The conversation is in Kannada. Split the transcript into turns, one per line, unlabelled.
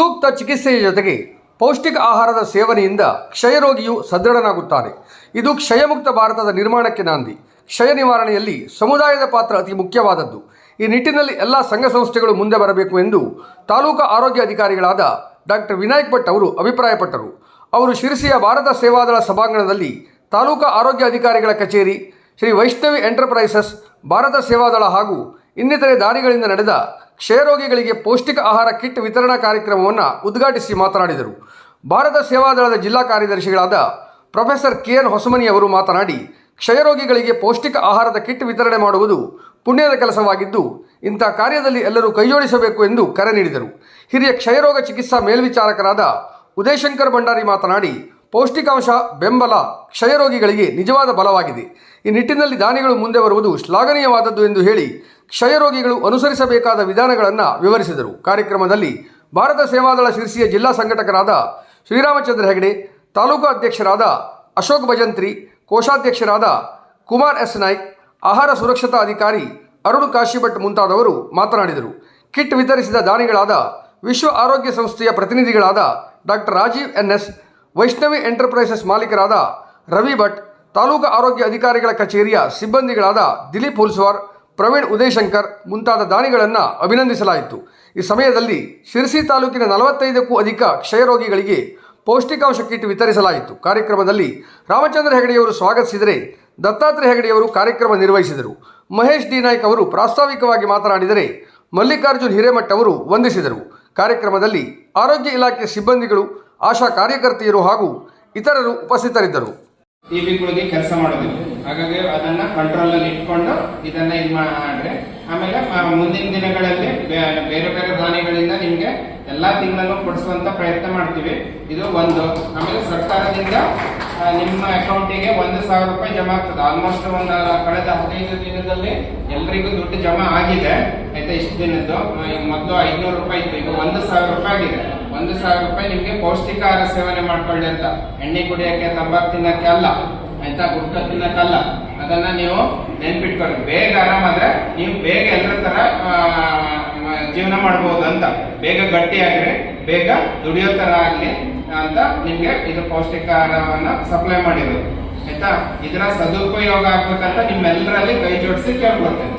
ಸೂಕ್ತ ಚಿಕಿತ್ಸೆಯ ಜೊತೆಗೆ ಪೌಷ್ಟಿಕ ಆಹಾರದ ಸೇವನೆಯಿಂದ ಕ್ಷಯರೋಗಿಯು ಸದೃಢನಾಗುತ್ತಾನೆ. ಇದು ಕ್ಷಯಮುಕ್ತ ಭಾರತದ ನಿರ್ಮಾಣಕ್ಕೆ ನಾಂದಿ. ಕ್ಷಯ ನಿವಾರಣೆಯಲ್ಲಿ ಸಮುದಾಯದ ಪಾತ್ರ ಅತಿ ಮುಖ್ಯವಾದದ್ದು. ಈ ನಿಟ್ಟಿನಲ್ಲಿ ಎಲ್ಲ ಸಂಘ ಸಂಸ್ಥೆಗಳು ಮುಂದೆ ಬರಬೇಕು ಎಂದು ತಾಲೂಕು ಆರೋಗ್ಯ ಅಧಿಕಾರಿಗಳಾದ ಡಾಕ್ಟರ್ ವಿನಾಯಕ್ ಭಟ್ ಅವರು ಅಭಿಪ್ರಾಯಪಟ್ಟರು. ಅವರು ಶಿರಸಿಯ ಭಾರತ ಸೇವಾದಳ ಸಭಾಂಗಣದಲ್ಲಿ ತಾಲೂಕು ಆರೋಗ್ಯ ಅಧಿಕಾರಿಗಳ ಕಚೇರಿ, ಶ್ರೀ ವೈಷ್ಣವಿ ಎಂಟರ್ಪ್ರೈಸಸ್, ಭಾರತ ಸೇವಾದಳ ಹಾಗೂ ಇನ್ನಿತರೆ ದಾರಿಗಳಿಂದ ನಡೆದ ಕ್ಷಯರೋಗಿಗಳಿಗೆ ಪೌಷ್ಟಿಕ ಆಹಾರ ಕಿಟ್ ವಿತರಣಾ ಕಾರ್ಯಕ್ರಮವನ್ನು ಉದ್ಘಾಟಿಸಿ ಮಾತನಾಡಿದರು. ಭಾರತ ಸೇವಾದಳದ ಜಿಲ್ಲಾ ಕಾರ್ಯದರ್ಶಿಗಳಾದ ಪ್ರೊಫೆಸರ್ ಕೆ ಎನ್ ಹೊಸಮನಿ ಅವರು ಮಾತನಾಡಿ, ಕ್ಷಯರೋಗಿಗಳಿಗೆ ಪೌಷ್ಟಿಕ ಆಹಾರದ ಕಿಟ್ ವಿತರಣೆ ಮಾಡುವುದು ಪುಣ್ಯದ ಕೆಲಸವಾಗಿದ್ದು, ಇಂಥ ಕಾರ್ಯದಲ್ಲಿ ಎಲ್ಲರೂ ಕೈಜೋಡಿಸಬೇಕು ಎಂದು ಕರೆ ನೀಡಿದರು. ಹಿರಿಯ ಕ್ಷಯರೋಗ ಚಿಕಿತ್ಸಾ ಮೇಲ್ವಿಚಾರಕರಾದ ಉದಯಶಂಕರ್ ಭಂಡಾರಿ ಮಾತನಾಡಿ, ಪೌಷ್ಟಿಕಾಂಶ, ಬೆಂಬಲ ಕ್ಷಯರೋಗಿಗಳಿಗೆ ನಿಜವಾದ ಬಲವಾಗಿದೆ. ಈ ನಿಟ್ಟಿನಲ್ಲಿ ದಾನಿಗಳು ಮುಂದೆ ಬರುವುದು ಶ್ಲಾಘನೀಯವಾದದ್ದು ಎಂದು ಹೇಳಿ ಕ್ಷಯರೋಗಿಗಳು ಅನುಸರಿಸಬೇಕಾದ ವಿಧಾನಗಳನ್ನು ವಿವರಿಸಿದರು. ಕಾರ್ಯಕ್ರಮದಲ್ಲಿ ಭಾರತ ಸೇವಾದಳ ಶಿರ್ಸಿಯ ಜಿಲ್ಲಾ ಸಂಘಟಕರಾದ ಶ್ರೀರಾಮಚಂದ್ರ ಹೆಗಡೆ, ತಾಲೂಕು ಅಧ್ಯಕ್ಷರಾದ ಅಶೋಕ್ ಭಜಂತ್ರಿ, ಕೋಶಾಧ್ಯಕ್ಷರಾದ ಕುಮಾರ್ ಎಸ್ ನಾಯ್ಕ್, ಆಹಾರ ಸುರಕ್ಷತಾ ಅಧಿಕಾರಿ ಅರುಣ್ ಕಾಶಿಭಟ್ ಮುಂತಾದವರು ಮಾತನಾಡಿದರು. ಕಿಟ್ ವಿತರಿಸಿದ ದಾನಿಗಳಾದ ವಿಶ್ವ ಆರೋಗ್ಯ ಸಂಸ್ಥೆಯ ಪ್ರತಿನಿಧಿಗಳಾದ doctor Rajeev N S, Vaishnavi enterprises ಮಾಲೀಕರಾದ Ravi Bhat, taluk ಆರೋಗ್ಯ ಅಧಿಕಾರಿಗಳ ಕಚೇರಿಯ ಸಿಬ್ಬಂದಿಗಳಾದ ದಿಲೀಪ್ ಹುಲ್ಸ್ವಾರ್ ಪ್ರವೀಣ್ ಉದಯಶಂಕರ್ ಮುಂತಾದ ದಾನಿಗಳನ್ನು ಅಭಿನಂದಿಸಲಾಯಿತು. ಈ ಸಮಯದಲ್ಲಿ ಶಿರಸಿ ತಾಲೂಕಿನ ನಲವತ್ತೈದಕ್ಕೂ ಅಧಿಕ ಕ್ಷಯರೋಗಿಗಳಿಗೆ ಪೌಷ್ಟಿಕಾಂಶ ಕಿಟ್ ವಿತರಿಸಲಾಯಿತು. ಕಾರ್ಯಕ್ರಮದಲ್ಲಿ ರಾಮಚಂದ್ರ ಹೆಗಡೆಯವರು ಸ್ವಾಗತಿಸಿದರೆ ದತ್ತಾತ್ರೇಯ ಹೆಗಡೆಯವರು ಕಾರ್ಯಕ್ರಮ ನಿರ್ವಹಿಸಿದರು. ಮಹೇಶ್ ಡಿ ನಾಯ್ಕ್ ಅವರು ಪ್ರಾಸ್ತಾವಿಕವಾಗಿ ಮಾತನಾಡಿದರೆ ಮಲ್ಲಿಕಾರ್ಜುನ್ ಹಿರೇಮಠ್ ಅವರು ವಂದಿಸಿದರು. ಕಾರ್ಯಕ್ರಮದಲ್ಲಿ ಆರೋಗ್ಯ ಇಲಾಖೆ ಸಿಬ್ಬಂದಿಗಳು, ಆಶಾ ಕಾರ್ಯಕರ್ತೆಯರು ಹಾಗೂ ಇತರರು ಉಪಸ್ಥಿತರಿದ್ದರು.
ಟಿವಿಗಳಿಗೆ ಕೆಲಸ ಮಾಡೋದಿಲ್ಲ. ಹಾಗಾಗಿ ಅದನ್ನ ಕಂಟ್ರೋಲ್ ಅಲ್ಲಿ ಇಟ್ಕೊಂಡು ಇದನ್ನ ಇದು ಮಾಡ್ರೆ, ಆಮೇಲೆ ಮುಂದಿನ ದಿನಗಳಲ್ಲಿ ಬೇರೆ ಬೇರೆ ದಾನಿಗಳಿಂದ ನಿಮ್ಗೆ ಎಲ್ಲಾ ತಿಂಗಳಲ್ಲೂ ಕೊಡಿಸುವಂತ ಪ್ರಯತ್ನ ಮಾಡ್ತೀವಿ. ಇದು ಒಂದು. ಆಮೇಲೆ ಸರ್ಕಾರದಿಂದ ನಿಮ್ಮ ಅಕೌಂಟಿಗೆ ಒಂದು ಸಾವಿರ ರೂಪಾಯಿ ಜಮಾ ಆಗ್ತದೆ. ಆಲ್ಮೋಸ್ಟ್ ಒಂದು ಕಳೆದ ಹದಿನೈದು ದಿನದಲ್ಲಿ ಎಲ್ರಿಗೂ ದುಡ್ಡು ಜಮಾ ಆಗಿದೆ. ಆಯ್ತಾ ಇಷ್ಟು ದಿನದ್ದು ಮೊದಲು ಐದ್ನೂರು ರೂಪಾಯಿ ಇತ್ತು. ಈಗ ಒಂದು ಸಾವಿರ ರೂಪಾಯಿ ಆಗಿದೆ. ಒಂದು ಸಾವಿರ ರೂಪಾಯಿ ನಿಮಗೆ ಪೌಷ್ಟಿಕ ಆಹಾರ ಸೇವನೆ ಮಾಡ್ಕೊಳ್ಳಿ ಅಂತ. ಎಣ್ಣೆ ಕುಡಿಯಕ್ಕೆ, ತಂಬಾಕು ತಿನ್ನಕ್ಕೆ ಅಲ್ಲ. ಆಯ್ತಾ? ಗುಟ್ಕ ತಿನ್ನಕ್ಕಲ್ಲ ಅದನ್ನ ನೀವು ನೆನ್ಪಿಟ್ಕೊಳ್ಳಿ. ಬೇಗ ಆರಾಮಾದ್ರೆ ನೀವು ಬೇಗ ಎಲ್ಲರ ತರ ಜೀವನ ಮಾಡಬಹುದು ಅಂತ. ಬೇಗ ಗಟ್ಟಿ ಗಟ್ಟಿಯಾಗ್ರಿ, ಬೇಗ ದುಡಿಯೋ ತರ ಆಗ್ಲಿ ಅಂತ ನಿಮ್ಗೆ ಇದು ಪೌಷ್ಟಿಕ ಆಹಾರವನ್ನ ಸಪ್ಲೈ ಮಾಡಿರೋದು. ಆಯ್ತಾ? ಇದರ ಸದುಪಯೋಗ ಆಗ್ಬೇಕಂತ ನಿಮ್ಮೆಲ್ಲರಲ್ಲಿ ಕೈ ಜೋಡಿಸಿ ಕೇಳ್ಕೊಳ್ತೇನೆ.